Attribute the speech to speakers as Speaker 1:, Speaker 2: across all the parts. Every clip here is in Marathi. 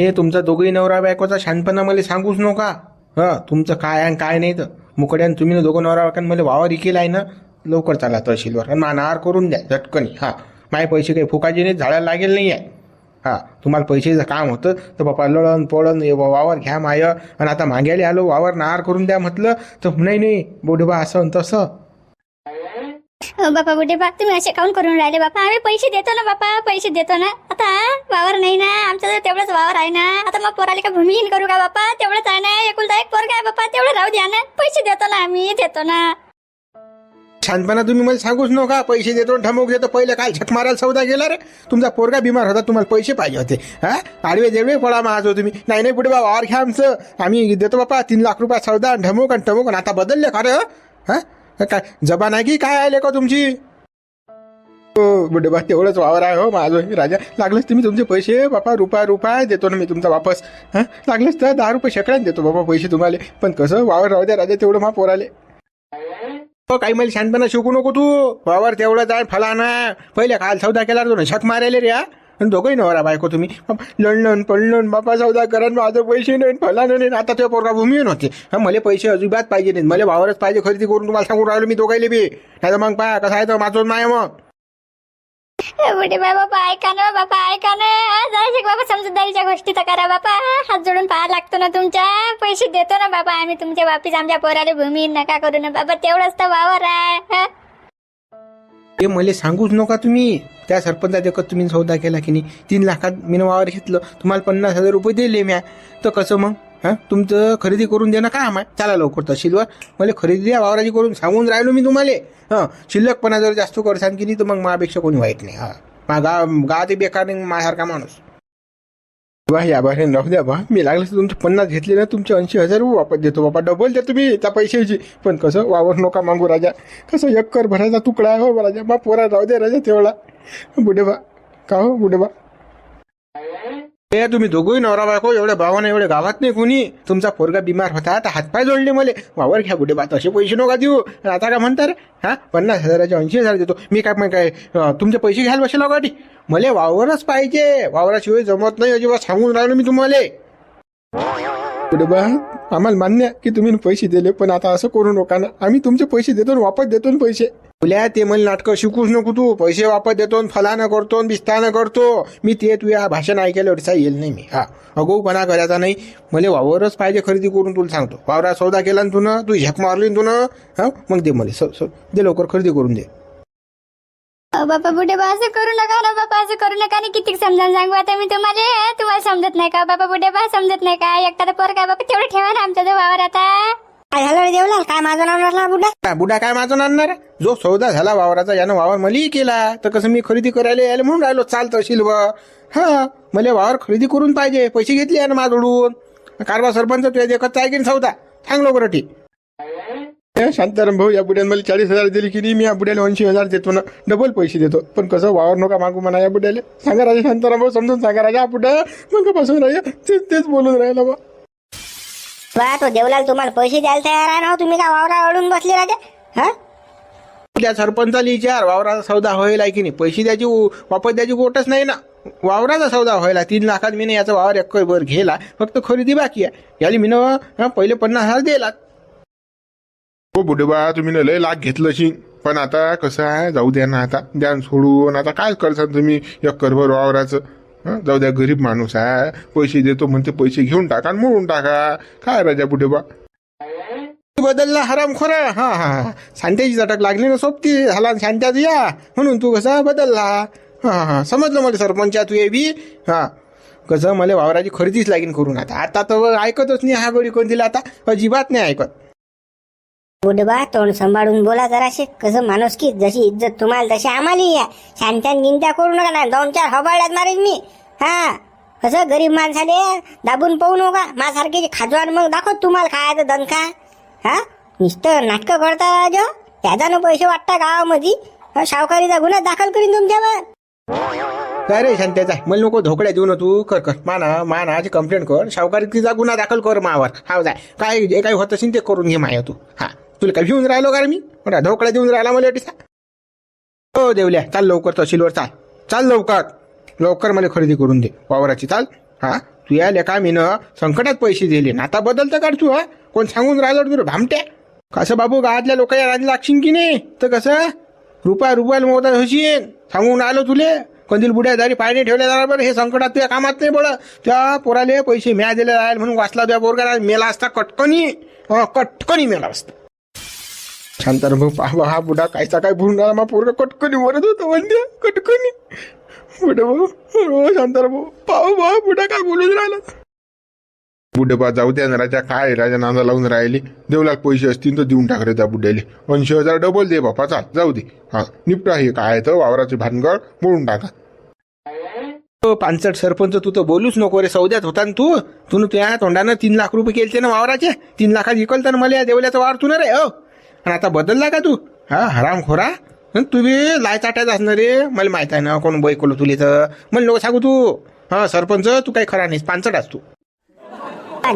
Speaker 1: हे तुमचा दोघही नवरा बायकोचा शानपणा मला सांगूच नका. हा तुमचं काय आहे आणि काय नाही तर. मुकड्यान तुम्ही ना दोघं नवरा बायकान मला वावर इकेल आहे ना लवकर चला तहसीलवर. आणि मानावर करून द्या झटकन. हा माझे पैसे काही फुकाचे नाही झाडाला लागेल नाही आहे हा तुम्हाला पैशाचं काम होतं तर बापा लळण पळण हे वावर घ्या माय. आणि आता माग्याला आलो वावर नार करून द्या म्हटलं तर नाही नाही बोडबा असं आणि तसं.
Speaker 2: हो, बापा बुढे बा तुम्ही असे काऊन करून राहिले? बापा आम्ही पैसे देतो ना बापा पैसे देतो ना. आता वावर नाही ना आमचं तर तेवढंच वावर आहे ना. आता मग पोराले का भूमिहीन करू का बापा? तेवढंच आहे ना एकुलता एक पोरगा आहे बापा. तेवढं राहू द्या ना. पैसे देतो ना आम्ही देतो ना.
Speaker 1: शांतपणा तुम्ही मला सांगूच नका. पैसे देतो आणि ठमक देतो. पहिले काय झक मारायला सौदा गेला रे. तुमचा पोरगा बिमार होता तुम्हाला पैसे पाहिजे होते. हा? आडवे जेवढे पळा माझो हो तुम्ही. नाही नाही पुढे बा वावर घ्या आमचं. आम्ही देतो बापा तीन लाख रुपये सौदा आणि आणि ठमूक आणि आता बदलले खरं हा? काय जबान आहे की काय आहे का तुमची? हो बुड्डे बा तेवढंच वावर आहे हो माझं राजा. लागलंच तुम्ही तुमचे पैसे बापा रुपया रुपया देतो ना मी तुमचा वापस. हां? लागलंच तर दहा रुपये शेकड्यात देतो बाबा पैसे तुम्हाला. पण कसं वावर राहू द्या राजा तेवढं मा पोराले. हो काही मला शांतपणा शिकू नको तू. वावर तेवढं जाय फलाना. पहिले काल सौदा केला तो ना शक मारायले रे हा. आणि दोघंही नवरा बायको तुम्ही. बाप, लढणं पडणं बापा सौदा करण माझं पैसे नाही फलानं नाही आता ते पोरगा भूमीन होते. हा मला पैसे अजिबात पाहिजे नाहीत. मला वावरच पाहिजे खरेदी करून तुम्हाला सांगून राहिलो मी दोघायले बी. नाही तर मग पाया कसं आहे तर माझं माय मग.
Speaker 2: अ, बुढे बा बापा ऐका ना बाबा ऐका ना. आ, बाबा समजूतदारीच्या गोष्टी तर करा बापा हात जोडून पाहा लागतो ना तुमच्या. पैसे देतो ना बाबा आम्ही तुमच्या वापिस आमच्या पोराले भूमी नका करू ना बाबा. तेवढंच तर वावर आहे. हे
Speaker 1: ते मला सांगूच नका तुम्ही. त्या सरपंचात एकच तुम्ही सौदा केला की नाही? तीन लाखात मी वावर घेतलं. तुम्हाला पन्नास हजार रुपये दिले म्या. तर कसं मग? हां? तुमचं खरेदी करून देणं काय आम्हाला चला लवकर तहसीलवर मला खरेदी द्या वावराची करून सांगून राहिलो मी तुम्हाला. हां? शिल्लकपणा जर जास्त करसान की नाही तर मग माझ्यापेक्षा कोणी वाईट नाही. हां? मा गा गावात बेकार नाही माझ्यासारखा माणूस. वा या बाहेर राहू द्या बा मी लागलं तर तुमचे पन्नास घेतले ना तुमचे ऐंशी हजार वापस देतो. बाबा डबल द्या तुम्ही त्या पैशाची पण कसं वावर नका मागू राजा. कसं एकर भरायचा तुकडा आहे हो राजा. बा पोरा राहू दे राजा तेवढा. बुढे बा का हो बुढे बा ए तुम्ही दोघंही नवरा बायको एवढ्या भावाने एवढे गावात नाही कुणी? तुमचा पोरगा बिमार होता आता हातपाय जोडले मले. वावर घ्या कुठे बा तसे पैसे नका देऊ. आता काय म्हणता रे हा? पन्नास हजाराचे ऐंशी हजार देतो. मी काय मग काय तुमचे पैसे घ्यायला बसेल गाठी मला वावरच पाहिजे. वावराशिवाय जमत नाही अजिबात सांगून राहिलो मी तुम्हाला. कुठे बा आम्हाला मान्य की तुम्ही पैसे दिले पण आता असं करू नका ना. आम्ही तुमचे पैसे देतो आणि वापस देतो ना पैसे. तुला ते मला नाटकं शिकूच नको तू. पैसे वापस देतो फलानं करतो बिस्तानं करतो. मी ते तुझ्या भाषण ऐकायला एवढा येईल नाही मी. हा. अगोपणा करायचा नाही. मला वावरच पाहिजे खरेदी करून तुला सांगतो. वावरा सौदा केला ना तू ना तू झक मारली तू ना हा? मग दे मला. स- दे लवकर खरेदी करून दे.
Speaker 2: बापा बुढे बा असं करू नका. ना बापा असं करू नका. आणि किती समजावून सांगू आता मी तुम्हाला? तुम्हाला समजत नाही का? बापा बुढे बा समजत नाही का? एकटा तर पोर काय बापा. तेवढं ठेवा ना आमचा जो वावर आता
Speaker 3: काय झालं काय माझं आणणार नसला
Speaker 1: काय बुडा काय माझं आणणार? जो सौदा झाला वावराचा यानं वावर मलाही केला. तर कसं मी खरेदी करायला यायला म्हणून राहिलो चालतं असेल हा मला वावर खरेदी करून पाहिजे. पैसे घेतले यानं माझोडून कारवा सरपंच तुझ्या देखत आहे की सौदा. सांग लवकर ठीक शांताराम भाऊ या बुड्याने मला चाळीस हजार दिली की नाही? मी या बुड्याला ऐंशी हजार देतो ना. डबल पैसे देतो. पण कसं वावर नका मागू म्हणा या बुड्याला सांगा राजा शांताराम भाऊ समजून सांगा राजा बुड्या मग पासून राजा? तेच तेच बोलून राहिला बा.
Speaker 3: बा तो देवलाल तुम्हाला पैसे द्यायला तयार आहे ना हो? तुम्ही काय वावरा अडून बसले राजा? हा?
Speaker 1: त्या सरपंचाला विचार वावराचा सौदा व्हायला की नाही? पैसे द्यायची वापस द्यायची गोटच नाही ना. वावराचा सौदा व्हायला तीन लाखात मी याचा वावर एक वर घेला फक्त खरेदी बाकी आहे. याला मी पहिले पन्नास हजार दिला
Speaker 4: हो बुडेबा तुम्ही ना लय लाख घेतलं शी पण आता कसं आहे जाऊ द्या ना आता. द्या न सोडून आता काय करसान तुम्ही? एक करभर वावराचं. हं? जाऊ द्या गरीब माणूस आहे पैसे देतो म्हणते पैसे घेऊन टाका आणि मोडून टाका. काय राजा बुडेबा
Speaker 1: बदलला हराम खोरा. हा हा हा. शांत्याची झटक लागली ना सोबती. हला शांत्यात या. म्हणून तू कसा बदलला? हा हा समजलं मला सरपंच तू ये बी. हा. कसं मला वावराची खरेदीच लागेल करून आता. आता तर ऐकतच नाही हा गडी दिला आता. अजिबात नाही ऐकत.
Speaker 3: बुडबा तोंड सांभाळून बोला जराशे. कसं माणूस की जशी इज्जत तुम्हाला तशी आम्हाला या. शांत्यान गिंत्या करू नका ना. दोन चार हबाळ्यात मारेन मी. हा कसं गरीब माणसाले दाबून पाहू नका माझ्यासारखे खाजवान मग दाखव तुम्हाला खायचं दणका. हा? नुसतं नाटकं करता जो त्याच्यानं पैसे वाटता गावामध्ये. सावकारीचा गुन्हा दाखल करीन तुमच्यावर.
Speaker 1: काय रे शांत्याचा? मला नको धोकड्या देऊ न तू. कर कर. माना मानाची कंप्लेंट कर. सावकारीचा गुन्हा दाखल कर मावर. हा जाय. काय जे काही होत असेल ते करून घे माया तू. हा. तुला काय भिवून राहिलो का मी? मोठा धोकड्या देऊन राहिला मला हो देवल्या चाल लवकर तहसीलवर चाल. चाल लवकर. लवकर मला खरेदी करून दे. वावराची. चाल. हा. तू या लेका संकटात पैसे दिले. ना आता बदलतं काढ तू हा. कोण सांगून राहिलं तुला? भामट्या कसं बाबू गावातल्या लोकांच्या राज लागशील की नाही? तर कसं? रुपया रुपयाला मोतात होशील सांगून आलो तुले. कंदील बुड्या दारी पाणी ठेवल्या जाणार बरं. हे संकटात तुझ्या कामात नाही बरं. त्या पोराले पैसे म्या दिले जाईल म्हणून वाचला तुझ्या पोरगा मेला असता कटकणी कटकणी मेला असता. शांतार भाऊ पाहा हा बुडा कायचा काय भरून राहिला मग पोरगा कटकणी वरत होता म्हणजे कटकणी बुडा भाऊ हो भाऊ. पाहू भाऊ बुडा काय बोलून राहिला
Speaker 4: बुड्डेबा जाऊ द्या ना राजा काय राजा नांदा लावून राहिले. देवलाल पैसे असतील तर देऊन टाक रे त्या बुड्याले. ऐंशी हजार डबल दे बापा चाल जाऊ दे. हा निपटा हे काय तर वावराचे भानगड मोडून टाका.
Speaker 1: हो, पानसट सरपंच तू तर बोलूच नको रे सौद्यात होता ना तू. तू त्या तोंडानं तीन लाख रुपये केलते ना वावराचे. तीन लाखात इकलता ना मला या देवल्याचा वावर तू ना रे हो. आणि आता बदलला का तू? हा हराम खोरा तुम्ही लाय चाटायचं असणार रे? मला माहीत आहे ना कोण बैकलो तुले तर. मला नको सांगू तू. हा सरपंच तू काही खरा नाहीस. पानसट असतो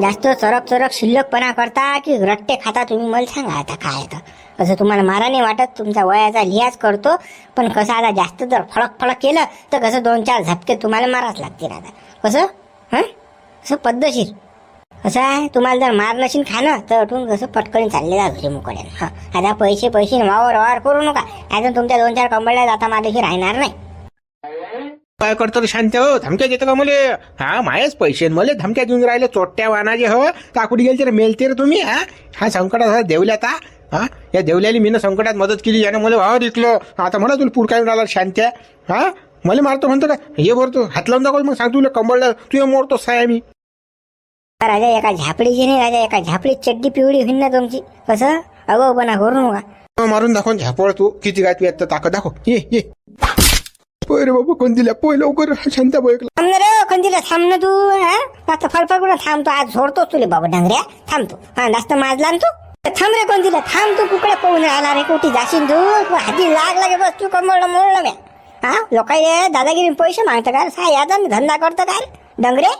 Speaker 3: जास्त सरक सरक शिल्लकपणा करता की रट्टे खाता तुम्ही? मला सांगा आता काय तर. असं तुम्हाला मारा नाही वाटत. तुमच्या वयाचा लिहाज करतो. पण कसं आता जास्त जर फळक फळक केलं तर कसं दोन चार झपके तुम्हाला माराच लागतील आता. कसं? हां? असं पद्धतशीर. असं आहे? तुम्हाला जर मार नशीन खाणं तर उठून कसं पटकन चालले जा घरी मुकड्यानं हा. आता पैसे पैसे वावर वावर करू नका. अजून तुमच्या दोन चार कंबळल्या जाता माझ्याशी राहणार नाही.
Speaker 1: काय करतो शांत? हो धमक्या देतो का मले? हा मायच पैसे मले धमक्या देऊन राहिले चोट्ट्या वानाचे हो. काकुडी गेलते रे मेलते रे तुम्ही हा? हा संकटात देवल्या आता हा? या देवल्याने मीनं संकटात मदत केली यानं मला वावर विकलं आता म्हणा तुला पुढ राहिला शांत्या हा? मला मारतो म्हणतो का? हे भरतो हात लावून दाखव मग सांगतो तुला कंबळला तू हे मोडतो साय मी
Speaker 3: राजा एका झापडीची नाही राजा एका झापडीत चड्डी पिवळी होईन ना तुमची. कसं? अगोपणा करू नका.
Speaker 1: मारून दाखव झापड तू. किती काय तू येतं ताकद दाखव. ये ये. पोय रे बाबा कोण दिल्या पोय लवकर. शांता पोय
Speaker 3: थांब ना रे कंदीला थांब ना तू हा? आता फळफळ कुठं? थांबतो आज झोडतो तुले बाबा डांगऱ्या. थांबतो हा जास्त माजला ना तू? थांब रे कंदीला थांब तू कुकडे पाहून राहिला रे कुठे जाशील तू? तू हाती लाग लागे बस तू कमवलं मोडलं म्या. हा लोकांनी दादागिरी पैसे मागतं का? सा याचा धंदा करतं का रे? डांगरे?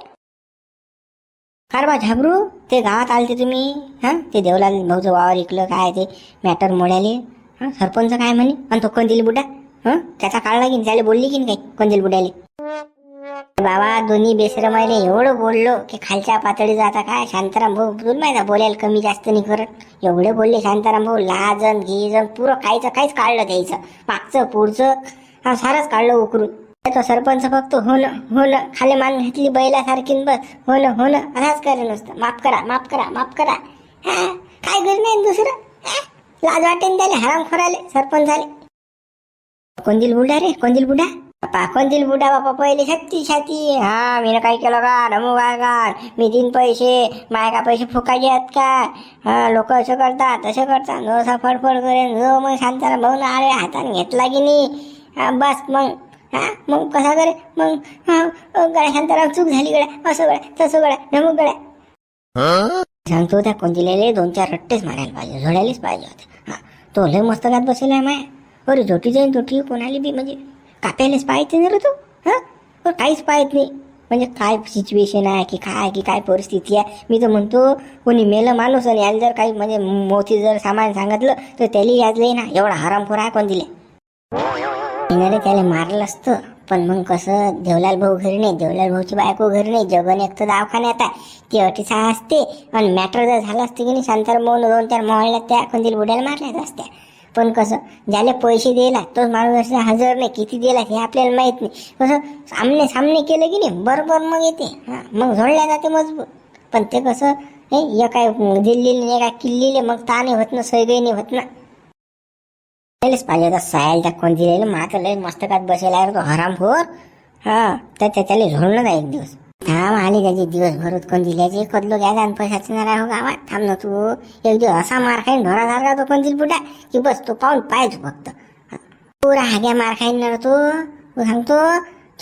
Speaker 3: अरे बा झाबरू? ते गावात आलते तुम्ही? हा? ते देवलाल भाऊचं वावर इकलं काय ते मॅटर मोड्याले. हा? सरपंच काय म्हणे? आणि तो कंदील बुड्या हां? त्याचा काढला की त्याला बोलली की नाही काही कंदील बुड्याले? बाबा दोन्ही बेसरमायले एवढं बोललो की खालच्या पातळीचा आता काय? शांताराम भाऊ तुला माहिती बोलायला कमी जास्त नाही करत. एवढे बोलले शांताराम भाऊ लाजन घिजन पुरं काहीच काहीच काढलं द्यायचं मागचं पुढचं. हा सारंच काढलं उकरून. तो सरपंच फक्त हो ना हो खाली मान घेतली बैलासारखी बस. हो ना हो ना असाच करे नुसतं. माफ करा माफ करा माफ करा. हा? काय गरज नाही दुसरं? लाज वाटेन त्याला हराम खोराले सरपंच झाले. कोंदिल बुडा रे? कोंदिल बुडा बापा कोंदिल बुडा बापा? पहिले छत्ती छाती. हा मी काय केलं का? नमू काय का मी दिन पैसे माय का पैसे फुकायचे आहेत का? हा लोक असं करतात तसं करतात. जो असा फडफड करेन जो मग शांताला भाऊ आले हाताने घेतला की नाही. बस मग. हा? मग कसा करे? मग हा गड्या शांताराम चूक झाली गड्या असं गड्या तसं गड्या नमू गड्या सांगतो त्या कोंदिलेले दोन चार रट्टेच मारायला पाहिजे झोडायलाच पाहिजे होते. हा तो लय मस्त गात बसेला आहे माय. अरे झोटी जाईन झोटी कोणाली बी म्हणजे काप्यालाच पाहायचं ना रे तू हा? काहीच पाहत नाही. म्हणजे काय सिच्युएशन आहे की काय की काय परिस्थिती आहे? मी तर म्हणतो कोणी मेलं माणूस आणि याला जर काही म्हणजे मोठी जर सामान सांगितलं तर त्याला याद लई ना एवढा हरामखोर आहे कोण दिले येणारे त्याला मारलं असतं. पण मग कसं देवलाल भाऊ घरी नाही. देवलाल भाऊची बायको घरी नाही. जगन एक तर दवाखान्यात आहे. ती अटीसा असते. आणि मॅटर जर झालं असतं की नाही शांतार मोहन दोन चार मोहळ्यात त्या कोणतील बुड्याला मारल्याच असत्या. पण कसं ज्याला पैसे दिला तोच माणूस असं हजर नाही. किती दिला हे आपल्याला माहीत नाही. कसं सामने सामने केलं की नाही बरोबर मग येते. हा मग झोडल्या जाते मजबूत. पण ते कसं हे एका दिल्लीने एका किल्लीले मग ताने होत ना सैगईने होत ना. त्यालाच पाहिजे होता सायल त्या कोण दिलेलं मात्र लय मस्तकात बसेला आहे तो हरामखोर. हा तर त्याच्याला झोडलं ना एक दिवस. थांब आली त्याची दिवस भरत कोण दिल्याचे कदलो घ्या आणि पैशाचे ना हो गावात. थांब ना तू. एक दिवस असा मार खाईन ढोरासारखा तो कोण दिल बुटा की बस तो पाहून पाहिजे फक्त. पुरा हाग्या मार खाईन ना तो. तू सांगतो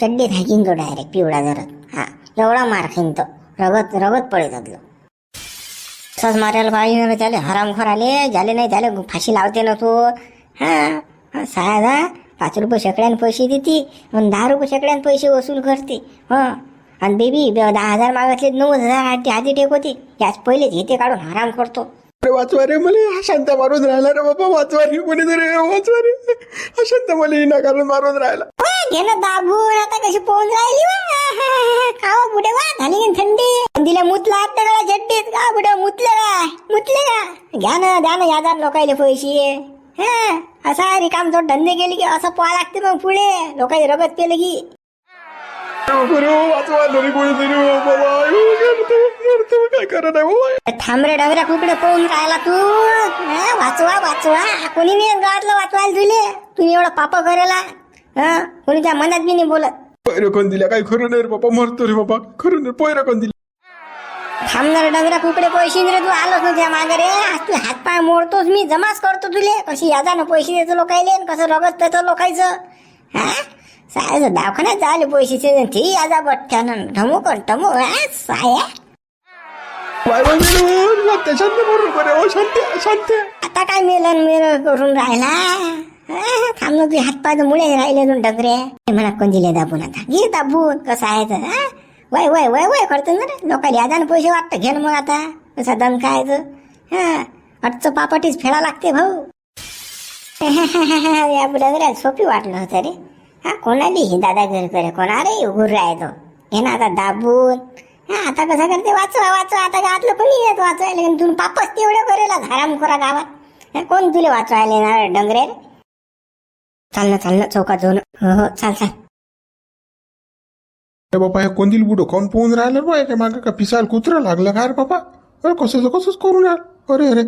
Speaker 3: चड्डी थाकीन तो डायरेक्ट पिवळा जरत हा एवढा मार खाईन तो. रगत रगत पळे जातलो तसंच मारायला पाहिजे ना त्याला. हरामखोर आले झाले नाही त्याला फाशी लावते ना तू. हा साधा पाच रुपये शेकड्यान पैसे देते आणि दहा रुपये शेकड्यान पैसे वसूल करते हा. आणि बेबी दहा हजार मागितले नऊ हजार हाती टेकवते याच पहिलेच घेते काढून हराम करतो.
Speaker 1: वाचवा रे मला हा शांत मारून राहिला रे बाबा वाचवा रे कोणी तरी वाचवा रे. हा शांत मला मारून राहिला.
Speaker 3: घे ना दाबून आता कशी पोहून राहिली वा खावा पुढे वा झाली थंडी. मुतला आता का झड्डीत. का बुडं मुतलं का? मुतले का? घ्या ना द्या ना यादार लोकायले पैसे. हे असा रिकाम जो धंदे गेले की असं पोहा लागते मग पुढे. लोकांनी रगत केलं की. थांबरे डावऱ्या कुकडे पोहून राहिला तू. हा, वाचवा वाचवा. कोणी नाही गावातलं वाचवायला तुले? तुम्ही एवढं पाप करेला? हा? कोणी त्या मनात बी नाही बोलत.
Speaker 1: पैर कोण दिल्या काही खरं नाही रे बाबा मरतो रे बाबा खरं नाही पैर कोण दिल्या
Speaker 3: थांबणार डंगऱ्या कुकडे पैसे रे तू आलोच नव्हत्या मागे रे आज तू हातपाय मोडतोस मी जमाच करतो तुले. कशी यादानं पैसे देतो लोकायले आणि कसं रगत देतो लोकायचं? हा? सायचं दवाखान्यात झाले पैसे ते यादा बठ्ठ्यानं ढमू कर टमू हा? साया
Speaker 1: बाय बाय शांत शांत बरोबर बरे ओ शांत शांत
Speaker 3: आता काय मेलन मेल करून राहिला? थांब ना तुझे हातपाय मुळे राहिले दोन डगरे. म्हणा कोण दिले दाबून आता. घे दाबून कसं आहे तर? वय वय वय वय करतो ना रे. लोकांनी यादानं पैसे वाटतं. घे मग आता. कसा दम काय हां. अटचं पापटीच फेडा लागते भाऊ. या बुडागऱ्याला सोपी वाटलं होतं रे. हा कोणाली ही दादा करे. कोणा? रे उघड राहतो हे ना आता दाबून. हा आता कसं करते? वाचवा वाचवा. आता गावातलं कोणी येत वाचवायला तुम्ही पापच तेवढं करेला. घाराम खोरा गावात. कोण तुले वाचवायला येणार डंगरे चाललं चाललं चौका चौकात जाऊन. हो हो. चाल चाल.
Speaker 1: अरे बापा हे कोणतील बुडो काऊन पोहून राहिलं बा एका मागं का पिसाल कुत्र लागलं का रे बाबा अरे कसं कसंच करून राहिलं अरे अरे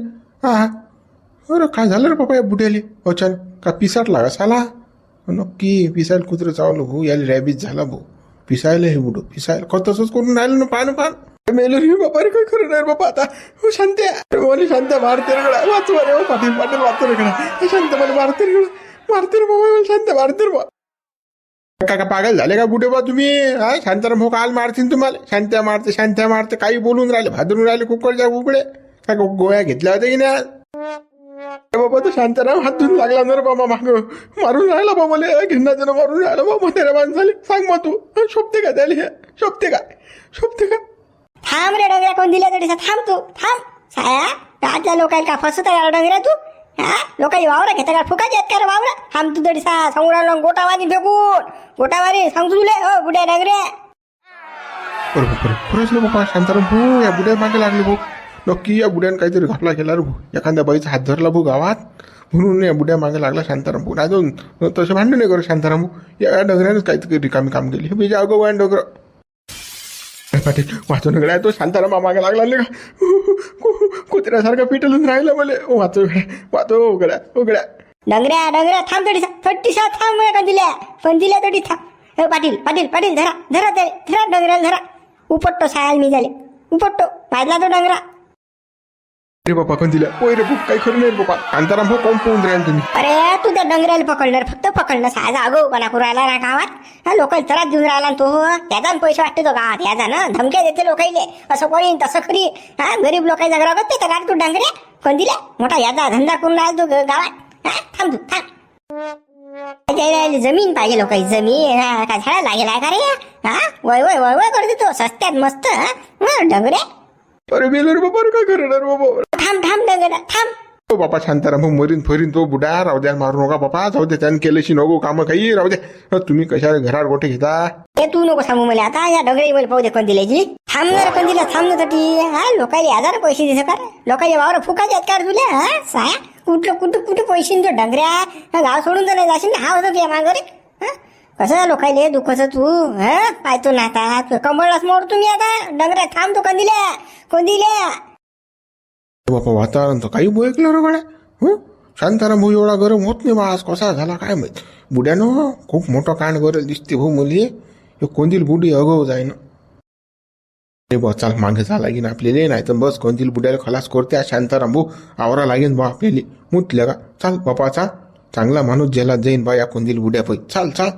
Speaker 1: हा हा. अरे काय झालं रे बाबा या बुड्याले? अचानक का पिसाट लागा साला नक्की पिसायला कुत्र चावलं भाऊ याला रॅबीज झाला भाऊ. पिसायला हे बुडो पिसायला. का तसंच करून राहिलं ना पान पान. मेलो रे बापा रे काय खरं नाही बापा आता. हो शांत मला शांत आहे, मारते रे गड्या. वाचवा हो, रे पाटील पाटील वाचतो रे शांत मला मारते रे मारते रे बाबा शांत आहे, बा काय का पागल झाले का कुठे बा तुम्ही? हा शांताराम हो काल मारतीन तुम्हाला. शांत्या मारते शांत्या मारते काही बोलून राहिले भादरून राहिले कुकडच्या कुकडे काय गोळ्या घेतल्या होत्या की नाही आज? बाबा तो शांताराम हात धुवून लागला ना रे बाबा माग. मारून राहिला बा मला घेण्याचं मारून राहिला बा म्हाताऱ्या माणसाले. सांग मग तू. शोभते का त्याला? शोभते का? शोभते का?
Speaker 3: थांब रे डंगऱ्या कोण दिल्या तरी थांब तू थांब. साया राजल्या लोकांना का फसत आहे डंगऱ्या तू? हा लोकांनी वावरा घेता का? फुकाचे आहेत का रे वावरा? थांब तू तरी सा सांगू राहिलो गोटावारी फेकून. गोटावारी सांगतो तुले हो बुड्या डंगऱ्या.
Speaker 1: बरोबर बरोबर खरंच रे बाबा शांताराम भाऊ या बुड्या मागे लागले भाऊ. नक्की या बुड्यानं काहीतरी घातला केला रे भाऊ. एखाद्या बाईचा हात धरला भाऊ गावात. म्हणून या बुड्या मागे लागला शांताराम भाऊ. अजून तसं भांडण नाही करू शांताराम भाऊ. या डगऱ्यानेच काहीतरी रिकामी काम केली. हे बीजा अगो डोगरं पाटील वाचून गड्या तो शांताराम मागे लागला नाही का पिटलून राहिलं मला. वाचो वाचो गड्या उघड्या.
Speaker 3: डंगऱ्या डंगऱ्या थांब तडी थट्टी थांब का दिल्या पण दिल्या थोडी थांब. हे पाटील पाटील पाटील धरा धरा ते धरा डंगऱ्याला धरा. उपटतो सायाल मी झाले. उपटतो. पाहिला तो डंगरा.
Speaker 1: अरे बाबा कोण ओय रे भाऊ काही खरं नाही रे बाबा कांताराम भाऊ कोण पोहून राहील तुम्ही?
Speaker 3: अरे तू त्या डंगऱ्याला पकडणार फक्त पकडणं सायचा अगो कोणा पुरायला राहिला ना गावात हा लोक त्रास देऊन राहिला ना तो हो. त्याचा न पैसे वाटते तो गावात. याचा ना धमक्या देते लोकाईले. असं कोणी तसं खरी हा गरीब लोकांचा घरा बघते तर तू डंगरे कोण दिले मोठा याचा धंदा करून राहिला तो ग- गावात. हा थांब तू थांब. त्याला जमीन पाहिजे लोक जमीन. हा काय झाडा लागेल आहे का रे? हा वय वय वय वय करते तो. सस्त्यात मस्त हा. हा,
Speaker 1: अरे मेलो रे बाबा रे काय खरं नाही रे बाबा?
Speaker 3: थांब थांब डंगऱ्या थांब.
Speaker 1: ओ बापा शांताराम मरीन फरीन तो बुडा राहू द्या मारू नका बापा जाऊ दे त्यानं केल्याशी नको कामं काही राहू द्या. अ, तुम्ही कशा घरात गोठे घेता?
Speaker 3: ते तू नको सांगू मला आता या डगरे मला पाहू दे कोण दिल्याची थांबणार कोण दिला थांबण्यासाठी हा लोकांनी हजार पैसे दिसे का लोकांनी वावर फुकाचे आहेत का रे तुला? हा साया? कुठलं कुठं कुठं पैसे तो डंगऱ्या हा गाव सोडून तर नाही जाशील? ना हा होता तुझ्या मागं रे. हा? कसं लोकायले दुःखच तू? हा? पाहतो ना आता कमळलाच मोड तुम्ही आता. डंगरा थांब तो कोण दिल्या कोण दिल्या
Speaker 1: बापा वातावरण तर काही बोयकलं रे गड्या. हं? शांताराम भाऊ एवढा गरम होत नाही बा आज. कसा झाला काय माहीत? बुड्यानं खूप मोठं कांड गरज दिसते भाऊ मुली. हे कोणतील बुडी अगव जाईन. अरे बा चाल मागे जा लागेन आपल्याला. नाही तर बस कोणतील बुड्याला खलास करते. शांताराम भाऊ आवरा लागेन बा आपल्याला. मुतल्या का? चाल बापा चाल. चांगला माणूस ज्याला जाईन बा या कोणतील बुड्या पै चाल चाल.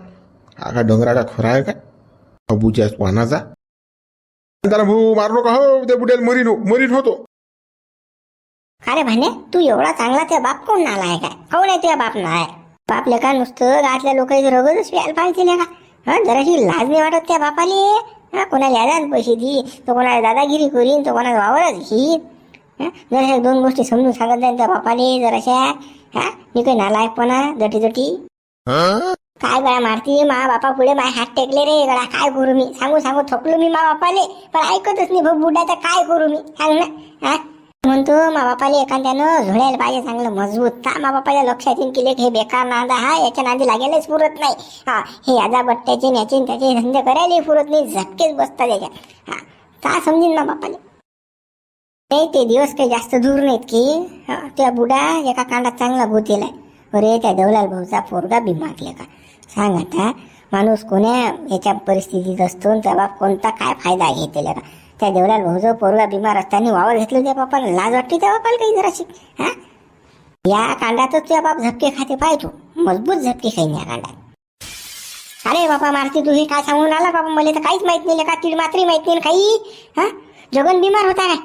Speaker 1: हा का डोंगरा का खरा आहे काय बुजा पानाचा शांताराम भाऊ मारू नका हो? त्या बुड्याला मरीन हो मरीन होतो.
Speaker 3: अरे भाने तू एवढा चांगला त्या बाप कोण नाला आहे काय? कोण आहे तुझ्या बाप नाय बापले का नुसतं गाठल्या लोकांचं रगतच प्यायला पाहिजे का हा जराशी लाज नाही वाटत त्या बापाले? हा कोणाला यादा पैसे दी तो कोणाला दादागिरी करीन तो कोणाला वावरच घेईन. हा जराशा दोन गोष्टी समजून सांगत जाईन त्या बापाले जराशा. हा मी काही नालायकपणा जटी जटी काय गळा मारती? मा बापा पुढे माय हात टेकले रे. गळा काय करू मी? सांगू सांगू थकलो मी मा बापाले. पण ऐकतच नाही भाऊ बुड्याचं काय करू मी? सांग ना. हा? म्हणतो मा बापाले एखाद्यानं झोळायला पाहिजे चांगलं मजबूत. का मा बापाच्या लक्षात येईल की हे बेकार नांदा? हा याच्या नांदी लागायलाच पुरत नाही. हा हे याचा बट्ट्याचे न याचे त्याचे धंदे करायलाही पुरत नाही. झटकेच बसतात याच्यात हा का समजेन मा बापाले. नाही ते दिवस काही जास्त दूर नाहीत की. त्या बुडा एका कांडात चांगला भूतेलाय अरे त्या देवलाल भाऊचा पोरगा बिमारले का? सांग आता माणूस कोण्या याच्या परिस्थितीत असतो आणि बाप कोणता काय फायदा आहे त्याला? त्या देवलाल भाऊजो पोरगा बिमार असताना वावर घेतलं त्या बापाला. लाज वाटते त्या बापाला काही जराशी? हा? या कांडातच तुझ्या बाप झपके खाते पाहिजे मजबूत झपके खाईन या कांडात. अरे बापा मारती तू हे काय सांगून आला बाबा? मला तर काहीच माहीत नाही का तीळ मात्री माहीत नाही काही. हा? जगन बिमार होता काय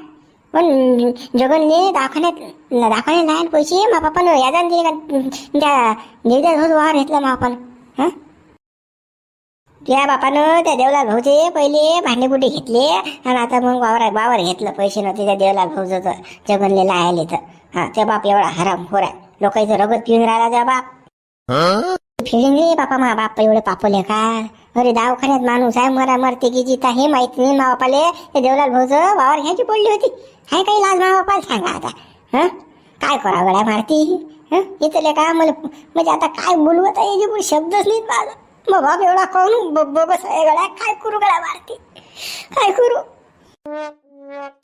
Speaker 3: पण जगनने दाखवण्यात दाखवण्यात लहान पैसे. मा बापानं यादान दिले का त्या देवदास भाऊ वावर घेतला मा बापानं. हा? त्या बापानं त्या देवलाल भाऊचे पहिले भांडे कुठे घेतले? आणि आता मग वावर वावर घेतलं पैसे नव्हते त्या देवलाल भाऊचं तर जगनले लायले तर हा त्या बाप एवढा हराम खोर आहे. लोकांचं रगत पिऊन राहिला त्या बाप. फिलिंग रे बापा मा बाप एवढे पापले का? अरे दवाखान्यात माणूस आहे मरा मरते की जिता हे माहीत नाही मा बापाले. ते देवलाल भाऊचं वावर घ्यायची पडली होती. हाय काही लाज मा बापाला सांगा आता. हं? काय करा गड्या मारती? हं इथले का मला म्हणजे आता काय बोलू आता याचे पण शब्दच नाहीत माझा. मग बाप एवढा कोण बस गळ्या काय करू गळ्या मारते काय करू?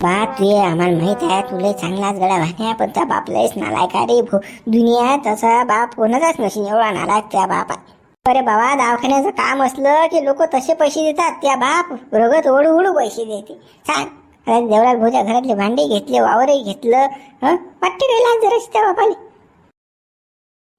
Speaker 3: बाप ते आम्हाला माहीत आहे तुला चांगलाच गळा भाण्या पण त्या बापलाच नालायक रे भो दुनिया तसा बाप कोणाचाच नशीन एवढा नालायक त्या बाप आहे. अरे बाबा दवाखान्याचं काम असलं की लोक तसे पैसे देतात त्या बाप रगत ओढू ओढू पैसे देते. सांग. अरे देवळात भाऊच्या घरातले भांडे घेतले वावरही घेतलं हं? वाटते काही लाज त्या बापाने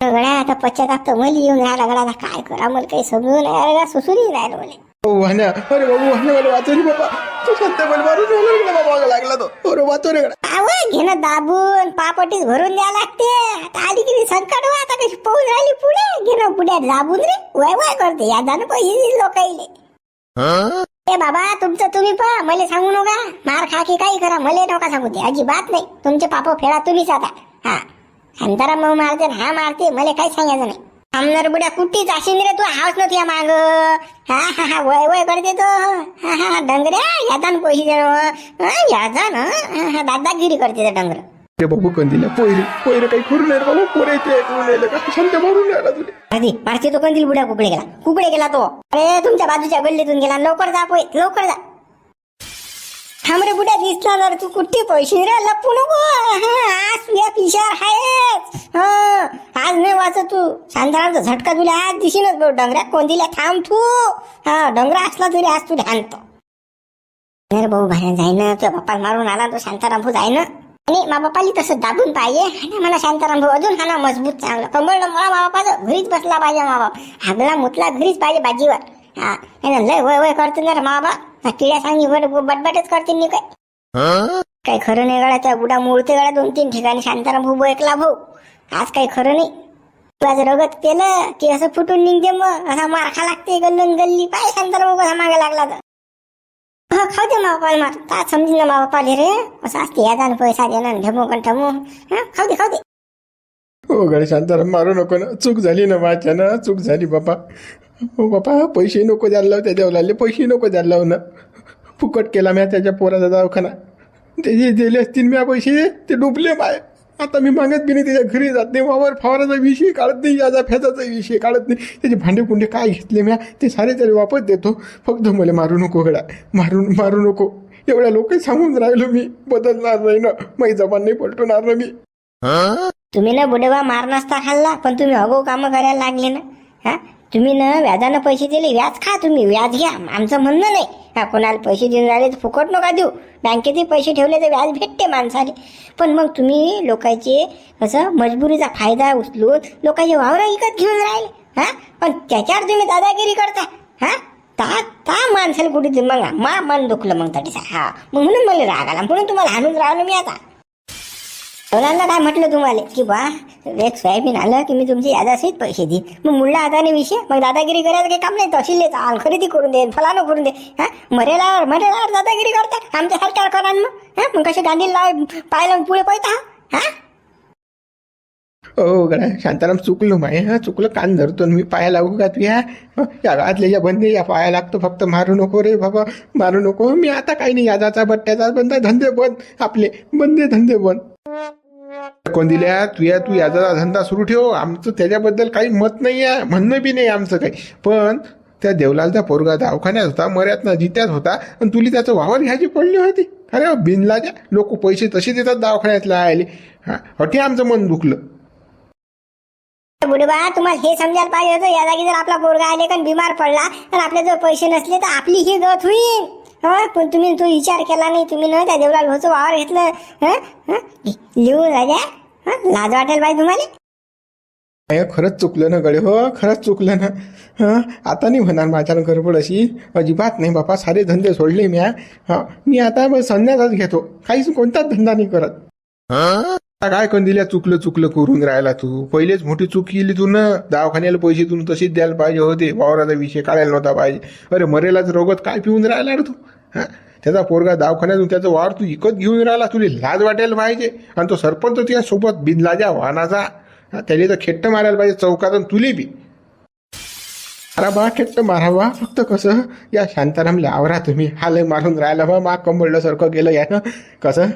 Speaker 3: गड्या आता पश्चाताप मला येऊन राहिला गड्या काय करा मला काही समजून नाही सुसूनही राहिलं मला
Speaker 1: ओ वाहण्या अरे बाबू वाहण्या मला वाचवली बाबा. तू सत्य मला मारून राहिला रे बाबा मागं लागला तो. अरे वाचव रे गड्या.
Speaker 3: आवय घेणं दाबून पापटीस भरून द्या लागते. आता आली की संकट वा आता कशी पाहून राहिली पुढे. घेणं पुढे दाबून रे वय वय करते या जाणं पैसे लोकाईले. ए बाबा तुमचं तुम्ही पहा मला सांगू नका. मार खा की काही करा मला नका सांगू ते अजिबात नाही. तुमचे पाप फेडा तुम्हीच आता. हा. अंतरा मग मारते न हा मारते मला काही सांगायचं नाही. आमदार बुड्या कुठे जाशील रे तू हावच नव्हती माग. हा हा हा वय वय करते तो. हा हा हा, डंगऱ्या पैसे देणं यादा ना हा, दादागिरी करते ते डंगर.
Speaker 1: बाबू कंदिल्या पोयरे पोयरे काही करू नये रे बाबू पोरे ते ऐकून राहिलं का? शांत मारून राहिला तुला
Speaker 3: मारती मारती तो कंदील बुड्या कुकडे गेला. कुकडे गेला तो. अरे तुमच्या बाजूच्या गल्लीतून गेला. लवकर जा पोय लवकर जा. थांब रे बुड्या दिसला ना तू कुठे पैसे रे लपू नको हा, आज तुझ्या पिशार आहेच हा आज नाही वाचत तू शांतारामचा झटका तुला आज दिशीनच बघ डंगऱ्या कोंदीला थांब तू हा डंगरा असला तरी आज तू आणतो नाही भाऊ बाहेर जाय ना तुझ्या बाप्पा मारून आला तो शांताराम भाऊ जाय ना। आणि मा बापाली तसं दाबून पाहिजे हाना मला शांताराम भाऊ अजून हाना मजबूत चांगलं। कंबळ मला मा बापाचं घरीच बसला पाहिजे मा बाप. हागला मुतला घरीच पाहिजे बाजीवर. हा लय वय वय करतो ना रे मा बाबा हा सांगी बट बटबटच करते नी काय? काही खरं नाही गळा त्या बुडा मुळते गळा दोन तीन ठिकाणी. शांताराम भाऊ ऐकला भाऊ. आज काही खरं नाही. तू आज रगत केलं की असं फुटून निघते मग. असा मार खा लागते गल्लून गल्ली. पाय शांताराम भाऊ कसा मागे लागला तर. हा खाऊ दे मा मार. का समजीन ना मा बापाले रे. असं असते यादा पैसा देणार ढमो कण ठमो हा खाऊ दे खाऊ दे.
Speaker 1: हो गड्या शांताराम मारू नको ना. चूक झाली ना माझ्या ना चूक झाली बाबा. हो बापा पैसे नको द्यायला लाव त्या देवलाले पैसे नको द्यायला लाव ना. फुकट केला म्या त्याच्या पोराचा दवाखाना. त्याचे दिले असतील म्या पैसे ते डुबले माय. आता मी मागत बी नाही त्याच्या घरी जात नाही वावर फवाराचा विषय काढत नाही याचा फेजाचा विषय काढत नाही. त्याचे भांडे कुंडे काय घेतले म्या? ते सारे त्याला वापस देतो. फक्त मला मारू नको गड्या. मारून मारू नको. एवढ्या लोक सांगून राहिलो मी बदलणार नाही ना. माझी जबान नाही पलटवणार ना मी.
Speaker 3: तुम्ही ना बुडेवा मार नसता खाल्ला पण तुम्ही अगो कामं करायला लागले ना. हा? तुम्ही ना व्याजानं पैसे दिले व्याज खा तुम्ही व्याज घ्या. आमचं म्हणणं नाही. हा कोणाला पैसे देऊन राहिले तर फुकट नका देऊ. बँकेतही पैसे ठेवले तर व्याज भेटते माणसाले. पण मग तुम्ही लोकांचे कसं मजबुरीचा फायदा उचलून लोकांचे वावर विकत घेऊन राहिले. हा? पण त्याच्यावर तुम्ही दादागिरी करता. हा? ता ता माणसाला कुठे मग मा मन दुखलं मग तटीचा हा मग म्हणून मला राग आला म्हणून तुम्हाला हाणून राहिलं मी आता. सोलांना काय म्हटलं तुम्हाला? की बा एक सोयाबीन आलं की मी तुमची यादाशीच पैसे देईन. मग मुळला हाताने विषय? मग दादागिरी करायचं काही काम नाही? तहसील आल खरेदी करून दे फलानं करून दे. हा? मरेलावर मरेलावर दादागिरी करता? आमच्या सरकार करा मग. हा? मग कसे गांधी लाव पाहिलं पुढे पळता? हा?
Speaker 1: हो गड्या शांताराम चुकलो माय हा? चुकलं कान धरतो मी पाया लागू का तू या हं, या या बंदे या पाया लागतो फक्त मारू नको रे बाबा मारू नको. मी आता काही नाही यादाचा बट्ट्याचा बंद धंदे बंद आपले बंदे धंदे बंद. कोण दिल्या तू या तू याचा धंदा सुरू ठेव. आमचं त्याच्याबद्दल काही मत नाही आहे. म्हणणं बी नाही आमचं काही. पण त्या देवलालचा पोरगा दवाखान्यात होता मर्यात ना जित्यात होता आणि तुली त्याचं वावर घ्यायची पडली होती. अरे बिनलाच्या लोक पैसे तसे देतात दवाखान्यातला आले हा हटे आमचं मन दुखलं.
Speaker 3: बुडबा तुम्हाला हे समजायला पाहिजे होतं. या जागी जर आपला पोरगा आले कारण बिमार पडला तर आपले जर पैसे नसले तर आपली ही गत होईल. हं? पण तुम्ही तो विचार केला नाही तुम्ही ना त्या देवलाल भाऊचं वावर घेतलं हं? हं? लिहून राजा हं? लाज वाटेल बाई तुम्हाला
Speaker 1: अय, खरंच चुकलं ना गडे हो खरंच चुकलं ना हं आता नाही होणार माझ्यानं गडबड अशी अजिबात नाही बापा सारे धंदे सोडले मी हा मी आता संध्याकाळच घेतो काहीच कोणताच धंदा नाही करत काय करून दिल्या? चुकलं चुकलं करून राहिला तू. पहिलेच मोठी चूक केली तू ना. दवाखान्याला पैसे तू तशीच द्यायला पाहिजे होते. वावराचा विषय काढायला नव्हता पाहिजे. अरे मरेलाच रोगत काय पिऊन राहिला रे तू? त्याचा पोरगा दवाखान्यातून त्याचा वावर तू इकत घेऊन राहिला? तुला लाज वाटायला पाहिजे. आणि तो सरपंच तुझ्या सोबत बिनलाजा वाहनाचा. त्याने तर खेट्ट मारायला पाहिजे चौकात तुले बी. अरे बा खेट्ट मारावा. फक्त कसं? या शांतारामला आवरा तुम्ही. हालय मारून राहिला बा. मा कंबळल्यासारखं गेलं यानं. कसं?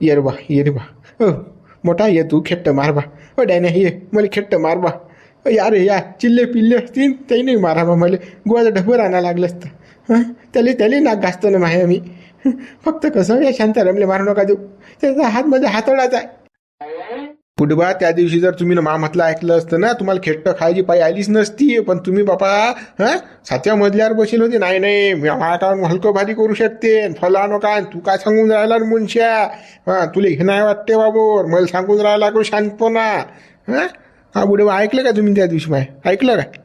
Speaker 1: येर बा येर बा. हो मोठा ये तू खेट्ट मारबा ओ हो डायना ये मला खेट्ट मारबा या रे या चिल्ले पिल्ले असतील ते नाही माराबा मला गोळाचं ढबर आणा लागलं असतं हां त्याला त्याला नाक घासतो ना माहे मी फक्त कसं या शांतारामले मारू नका देऊ त्याचा हात माझ्या हातोडाचा आहे पुढबा त्या दिवशी जर तुम्ही मा म्हटलं ऐकलं असतं ना तुम्हाला खेट्ट खायची पायी आलीच नसती पण तुम्ही बापा हा? सातव्या मजल्यावर बसेल होते नाही नाही मी वाटावून हलकं भारी करू शकते फलानो काय तू काय सांगून राहिला मुनशा मुनश्या हा तुला हे नाही वाटते बाबोर मला सांगून राहिला को शांतपणा हा? हा बुडेबा ऐकलं का तुम्ही त्या दिवशी माय ऐकलं का?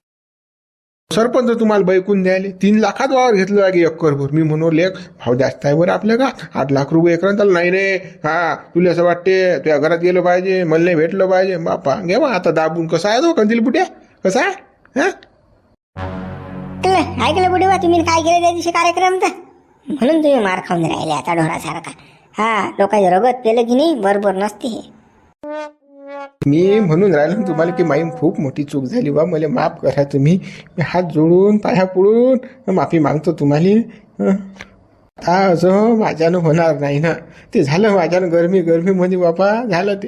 Speaker 1: सरपंच तुम्हाला बैकून द्यायले. तीन लाखात वावर घेतलं लागे एकरभर. मी म्हणू लेख भाव जास्त आहे बरं आपल्या का? आठ लाख रुपये एकरात चाल नाही रे हा तुला असं वाटते तुझ्या घरात गेलं पाहिजे मला नाही भेटलं पाहिजे. बापा घे बा आता दाबून कसा आहे तो कंदील बुट्या कसा आहे? हा?
Speaker 3: ऐकलं ऐकलं बुडबा तुम्ही काय केलं त्या दिवशी कार्यक्रम तर? म्हणून तुम्ही मार खाऊन राहिले आता ढोरासारखा. हा लोकांची रगत पेलं की नाही बरोबर नसते हे.
Speaker 1: मी म्हणून राहिलो ना तुम्हाला की माई खूप मोठी चूक झाली बा. मला माफ करा तुम्ही. मी हात जोडून पाया पुळून माफी मागतो तुम्हाला. आता असं माझ्यानं होणार नाही ना. ते झालं माझ्यानं गरमी गरमीमध्ये बापा झालं ते.